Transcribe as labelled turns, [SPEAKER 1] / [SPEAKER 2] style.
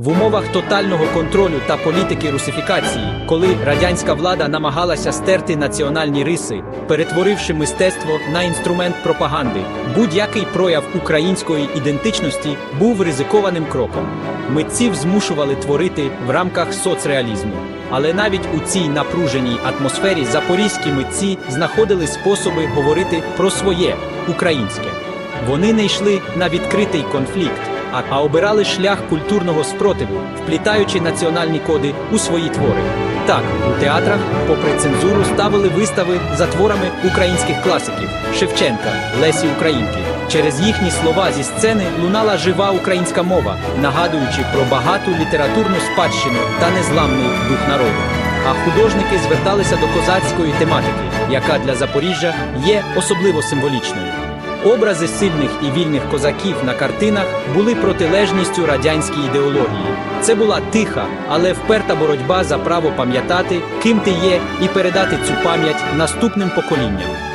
[SPEAKER 1] В умовах тотального контролю та політики русифікації, коли радянська влада намагалася стерти національні риси, перетворивши мистецтво на інструмент пропаганди, будь-який прояв української ідентичності був ризикованим кроком. Митців змушували творити в рамках соцреалізму. Але навіть у цій напруженій атмосфері запорізькі митці знаходили способи говорити про своє українське. Вони не йшли на відкритий конфлікт, а, обирали шлях культурного спротиву, вплітаючи національні коди у свої твори. Так, у театрах, попри цензуру, ставили вистави за творами українських класиків Шевченка, Лесі Українки. Через їхні слова зі сцени лунала жива українська мова, нагадуючи про багату літературну спадщину та незламний дух народу. А художники зверталися до козацької тематики, яка для Запоріжжя є особливо символічною. Образи сильних і вільних козаків на картинах були протилежністю радянській ідеології. Це була тиха, але вперта боротьба за право пам'ятати, ким ти є, і передати цю пам'ять наступним поколінням.